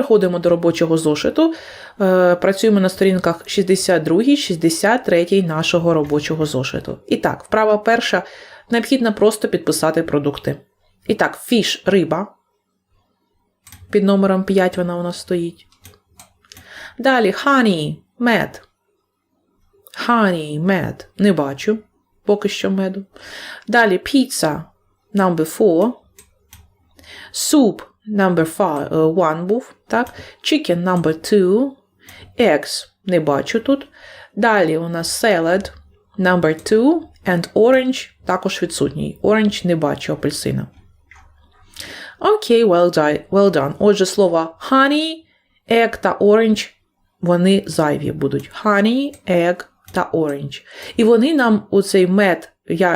Переходимо до робочого зошиту. Е, Працюємо на сторінках 62, 63 нашого робочого зошиту. І так, вправа перша. Необхідно просто підписати продукти. І так, фіш риба. Під номером 5 вона у нас стоїть. Далі honey, мед. Honey, мед. Не бачу поки що меду. Далі pizza, number 4. Soup, number 5, one був. Так? Chicken, number 2. Eggs, не бачу тут. Далі у нас salad, number 2. And orange, також відсутній. Orange не бачу апельсина. Окей, well done. well done. Отже, слова honey, egg та orange, вони зайві будуть. Honey, egg та orange. І вони нам у цей мед,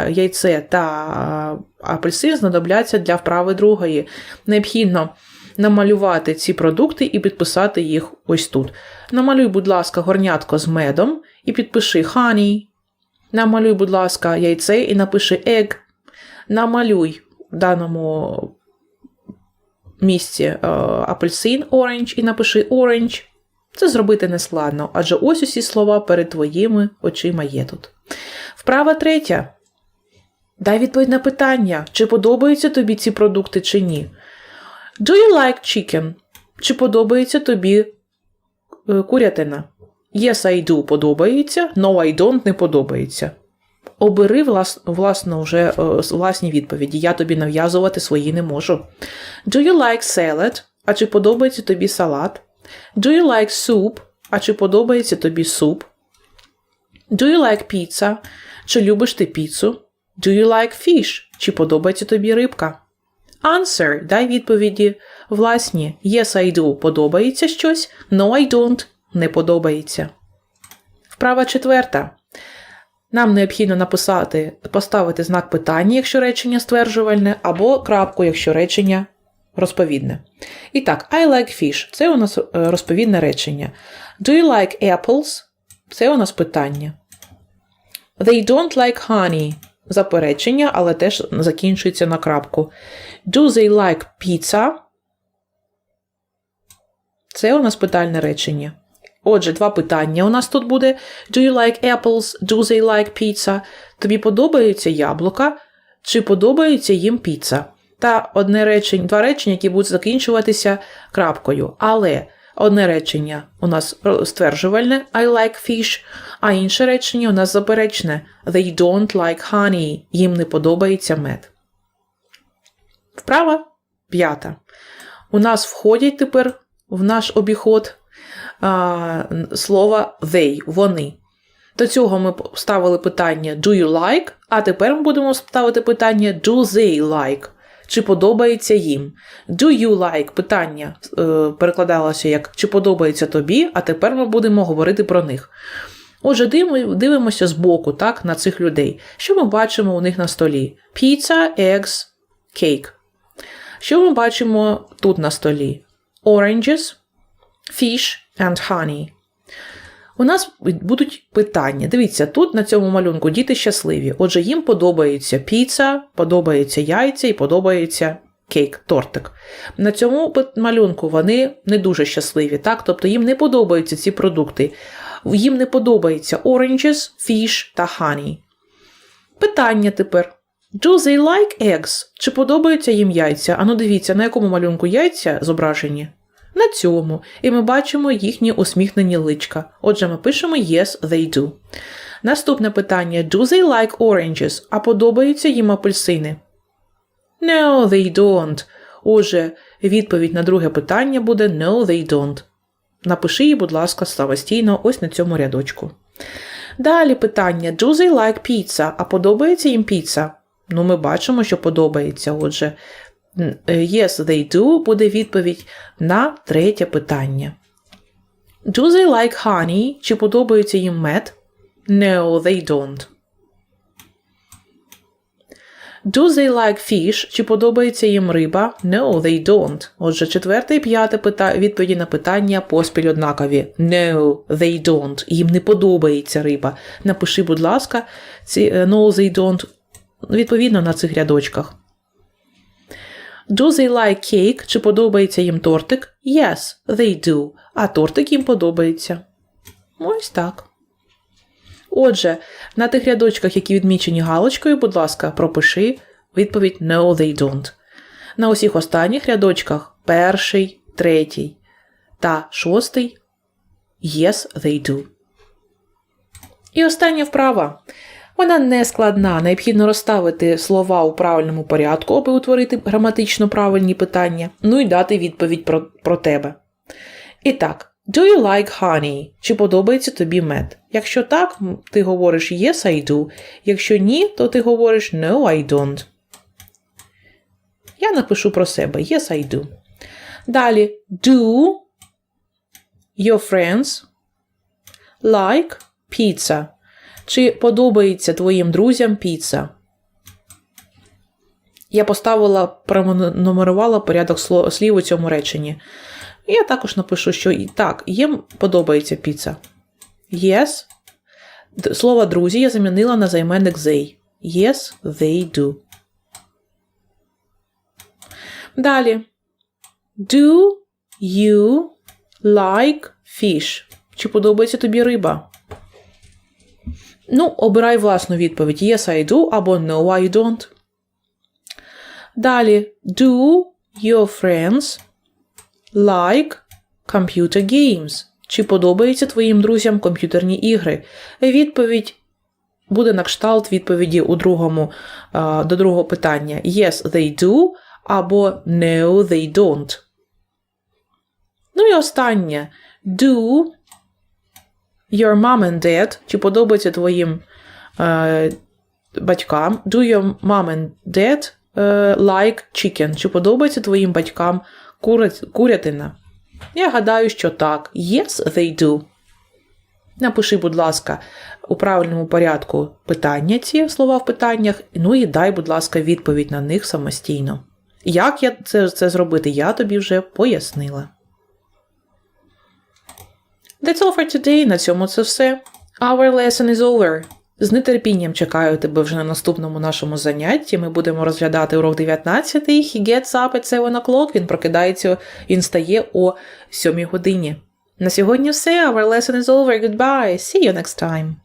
яйце та апельсин знадобляться для вправи другої. Необхідно намалювати ці продукти і підписати їх ось тут. Намалюй, будь ласка, горнятко з медом і підпиши honey. Намалюй, будь ласка, яйце і напиши egg. Намалюй в даному місці е, апельсин orange і напиши orange. Це зробити нескладно, адже ось усі слова перед твоїми очима є тут. Вправа третя. Дай відповідь на питання, чи подобаються тобі ці продукти чи ні. Do you like chicken? Чи подобається тобі е, курятина? Yes, I do подобається, no, I don't не подобається. Обери влас, власно вже е, власні відповіді. Я тобі нав'язувати свої не можу. Do you like salad? А чи подобається тобі салат? Do you like soup? А чи подобається тобі суп? Do you like pizza? Чи любиш ти піцу? Do you like fish? Чи подобається тобі рибка? Answer. Дай відповіді власні. Yes, I do. Подобається щось. No, I don't. Не подобається. Вправа четверта. Нам необхідно написати, поставити знак питання, якщо речення стверджувальне, або крапку, якщо речення розповідне. І так, I like fish це у нас е, розповідне речення. Do you like apples? Це у нас питання. They don't like honey заперечення, але теж закінчується на крапку. Do they like pizza? Це у нас питальне речення. Отже, два питання у нас тут буде: Do you like apples? Do they like pizza? Тобі подобаються яблука? Чи подобається їм піца? Та одне речення, два речення, які будуть закінчуватися крапкою. Але одне речення у нас стверджувальне I like fish, а інше речення у нас заперечне They don't like honey. Їм не подобається мед. Вправа п'ята. У нас входять тепер в наш обіход а, слова they, вони. До цього ми ставили питання do you like, а тепер ми будемо ставити питання do they like. Чи подобається їм? Do you like питання е, перекладалося як чи подобається тобі, а тепер ми будемо говорити про них. Отже, дивимо- дивимося збоку, так, на цих людей. Що ми бачимо у них на столі? Pizza, eggs, cake. Що ми бачимо тут на столі? Oranges, fish and honey. У нас будуть питання. Дивіться, тут на цьому малюнку діти щасливі. Отже, їм подобається піца, подобається яйця і подобається кейк, тортик. На цьому малюнку вони не дуже щасливі, так? Тобто їм не подобаються ці продукти. Їм не подобається oranges, fish та honey. Питання тепер. Do they like eggs? Чи подобаються їм яйця? Ану дивіться, на якому малюнку яйця зображені? На цьому. І ми бачимо їхні усміхнені личка. Отже, ми пишемо Yes, they do. Наступне питання: Do they like oranges? А подобаються їм апельсини? No, they don't. Отже, відповідь на друге питання буде No, they don't. Напиши її, будь ласка, самостійно ось на цьому рядочку. Далі питання: Do they like pizza? А подобається їм піца? Ну, ми бачимо, що подобається. Отже, yes, they do буде відповідь на третє питання. Do they like honey? Чи подобається їм мед? No, they don't. Do they like fish? Чи подобається їм риба? No, they don't. Отже, четверте і п'яте пита... відповіді на питання поспіль однакові. No, they don't. Їм не подобається риба. Напиши, будь ласка, ці е, no, they don't відповідно на цих рядочках. Do they like cake? Чи подобається їм тортик? Yes, they do. А тортик їм подобається. Ось так. Отже, на тих рядочках, які відмічені галочкою, будь ласка, пропиши відповідь No, they don't. На усіх останніх рядочках перший, третій та шостий Yes, they do. І остання вправа. Вона не складна, необхідно розставити слова у правильному порядку, аби утворити граматично правильні питання, ну і дати відповідь про, про тебе. І так, do you like honey? Чи подобається тобі мед? Якщо так, ти говориш yes, I do. Якщо ні, то ти говориш no, I don't. Я напишу про себе yes, I do. Далі, do your friends like pizza? Чи подобається твоїм друзям піца? Я поставила, пронумерувала порядок слів у цьому реченні. Я також напишу, що так, їм подобається піца. Yes. Слово друзі я замінила на займенник they. Yes, they do. Далі. Do you like fish? Чи подобається тобі риба? Ну, обирай власну відповідь Yes, I do або No, I don't. Далі. Do your friends like computer games? Чи подобаються твоїм друзям комп'ютерні ігри? Відповідь буде на кшталт відповіді у другому, до другого питання. Yes, they do або No, they don't. Ну і останнє. Do your mom and dad, чи подобається твоїм е, батькам, do your mom and dad е, like chicken, чи подобається твоїм батькам курятина? Я гадаю, що так. Yes, they do. Напиши, будь ласка, у правильному порядку питання, ці слова в питаннях, ну і дай, будь ласка, відповідь на них самостійно. Як я це, це зробити, я тобі вже пояснила. That's all for today. На цьому це все. Our lesson is over. З нетерпінням чекаю тебе вже на наступному нашому занятті. Ми будемо розглядати урок 19. He gets up at 7 o'clock. Він прокидається, він стає о 7 годині. На сьогодні все. Our lesson is over. Goodbye. See you next time.